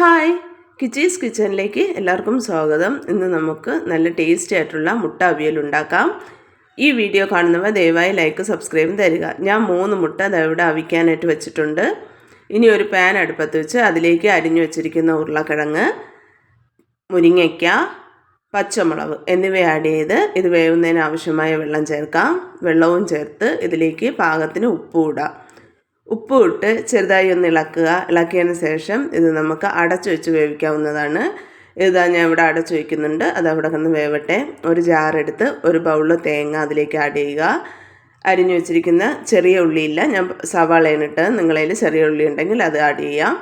Hi. കിച്ചീസ് കിച്ചണിലേക്ക് എല്ലാവർക്കും സ്വാഗതം. ഇന്ന് നമുക്ക് നല്ല ടേസ്റ്റി ആയിട്ടുള്ള മുട്ട അവിയൽ ഉണ്ടാക്കാം. ഈ വീഡിയോ കാണുന്നവർ ദയവായി ലൈക്ക് സബ്സ്ക്രൈബും തരിക. ഞാൻ മൂന്ന് മുട്ട ഇവിടെ അവിക്കാനായിട്ട് വെച്ചിട്ടുണ്ട്. ഇനി ഒരു പാൻ അടുപ്പത്ത് വെച്ച് അതിലേക്ക് അരിഞ്ഞു വെച്ചിരിക്കുന്ന ഉരുളക്കിഴങ്ങ് മുരിങ്ങയ്ക്ക പച്ചമുളക് എന്നിവ ആഡ് ചെയ്ത് ഇത് വേവുന്നതിന് ആവശ്യമായ വെള്ളം ചേർക്കാം. വെള്ളവും ചേർത്ത് ഇതിലേക്ക് പാകത്തിന് ഉപ്പും ഇടാം. ഉപ്പ് ഇട്ട് ചെറുതായി ഒന്ന് ഇളക്കുക. ഇളക്കിയതിന് ശേഷം ഇത് നമുക്ക് അടച്ചു വെച്ച് വേവിക്കാവുന്നതാണ്. ഇതാ ഞാൻ ഇവിടെ അടച്ചു വയ്ക്കുന്നുണ്ട് അത് അവിടെ കിടന്ന് വേവട്ടെ. ഒരു ജാറെടുത്ത് ഒരു ബൗളിൽ തേങ്ങ അതിലേക്ക് ആഡ് ചെയ്യുക. അരിഞ്ഞു വെച്ചിരിക്കുന്ന ചെറിയ ഉള്ളിയില്ല. ഞാൻ സവാളയിനിട്ട് നിങ്ങളതിൽ ചെറിയ ഉള്ളി ഉണ്ടെങ്കിൽ അത് ആഡ് ചെയ്യാം.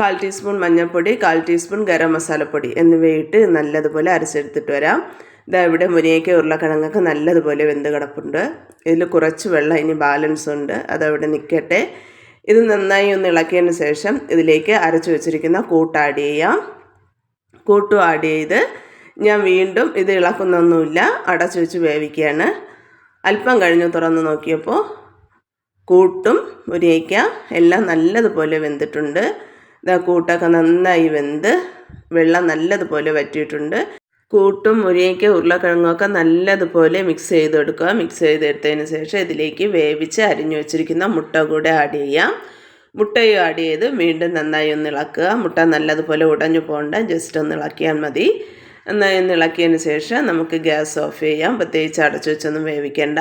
കാൽ ടീസ്പൂൺ മഞ്ഞൾപ്പൊടി കാൽ ടീസ്പൂൺ ഗരം മസാലപ്പൊടി എന്നിവയിട്ട് നല്ലതുപോലെ അരച്ചെടുത്തിട്ട് വരാം. ഇതാ ഇവിടെ മുരിങ്ങയ്ക്ക ഉരുളക്കിഴങ്ങൊക്കെ നല്ലതുപോലെ വെന്ത് കിടപ്പുണ്ട്. ഇതിൽ കുറച്ച് വെള്ളം ഇനി ബാലൻസ് ഉണ്ട്. അതവിടെ നിൽക്കട്ടെ ഇത് നന്നായി ഒന്ന് ഇളക്കിയതിന് ശേഷം ഇതിലേക്ക് അരച്ചു വെച്ചിരിക്കുന്ന കൂട്ട് ആഡ് ചെയ്യാം. കൂട്ടും ആഡ് ചെയ്ത് ഞാൻ വീണ്ടും ഇത് ഇളക്കുന്നൊന്നുമില്ല. അടച്ചു വെച്ച് വേവിക്കുകയാണ്. അല്പം കഴിഞ്ഞ് തുറന്ന് നോക്കിയപ്പോൾ കൂട്ടും മുരിങ്ങയ്ക്ക എല്ലാം നല്ലതുപോലെ വെന്തിട്ടുണ്ട്. ഇതാ കൂട്ടൊക്കെ നന്നായി വെന്ത് വെള്ളം നല്ലതുപോലെ വറ്റിയിട്ടുണ്ട്. കൂട്ടും മുരിങ്ങയ്ക്ക ഉരുളക്കിഴങ്ങൊക്കെ നല്ലതുപോലെ മിക്സ് ചെയ്തെടുക്കുക. മിക്സ് ചെയ്തെടുത്തതിന് ശേഷം ഇതിലേക്ക് വേവിച്ച് അരിഞ്ഞു വെച്ചിരിക്കുന്ന മുട്ട കൂടെ ആഡ് ചെയ്യാം. മുട്ടയും ആഡ് ചെയ്ത് വീണ്ടും നന്നായി ഒന്ന് ഇളക്കുക. മുട്ട നല്ലതുപോലെ ഉടഞ്ഞു പോകണ്ട. ജസ്റ്റ് ഒന്ന് ഇളക്കിയാൽ മതി. നന്നായി ഒന്ന് ഇളക്കിയതിന് ശേഷം നമുക്ക് ഗ്യാസ് ഓഫ് ചെയ്യാം. പ്രത്യേകിച്ച് അടച്ചു വെച്ചൊന്നും വേവിക്കേണ്ട.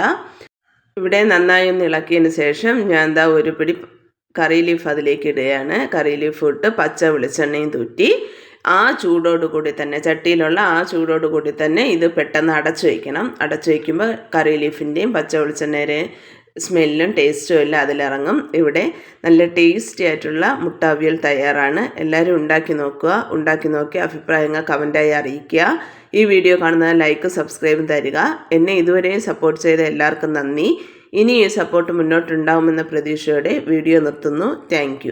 ഇവിടെ നന്നായി ഒന്ന് ഇളക്കിയതിന് ശേഷം ഞാൻ എന്താ ഒരു പിടി കറി ലീഫ് അതിലേക്ക് ഇടുകയാണ്. കറി ലീഫ് ഇട്ട് പച്ച വെളിച്ചെണ്ണയും തൂറ്റി ആ ചൂടോട് കൂടി തന്നെ ചട്ടിയിലുള്ള ആ ചൂടോട് കൂടി തന്നെ ഇത് പെട്ടെന്ന് അടച്ചു വയ്ക്കണം. അടച്ചു വയ്ക്കുമ്പോൾ കറി ലീഫിന്റെയും പച്ച വെളിച്ചെണ്ണയുടെയും സ്മെല്ലും ടേസ്റ്റും എല്ലാം അതിലിറങ്ങും. ഇവിടെ നല്ല ടേസ്റ്റി ആയിട്ടുള്ള മുട്ടാവിയൽ തയ്യാറാണ്. എല്ലാവരും ഉണ്ടാക്കി നോക്കുക. ഉണ്ടാക്കി നോക്കി അഭിപ്രായങ്ങൾ കമന്റായി അറിയിക്കുക. ഈ വീഡിയോ കാണുന്ന ലൈക്ക് സബ്സ്ക്രൈബും തരിക. എന്നെ ഇതുവരെ സപ്പോർട്ട് ചെയ്ത എല്ലാവർക്കും നന്ദി. ഇനി ഈ സപ്പോർട്ട് മുന്നോട്ടുണ്ടാവുമെന്ന പ്രതീക്ഷയോടെ വീഡിയോ നിർത്തുന്നു. താങ്ക്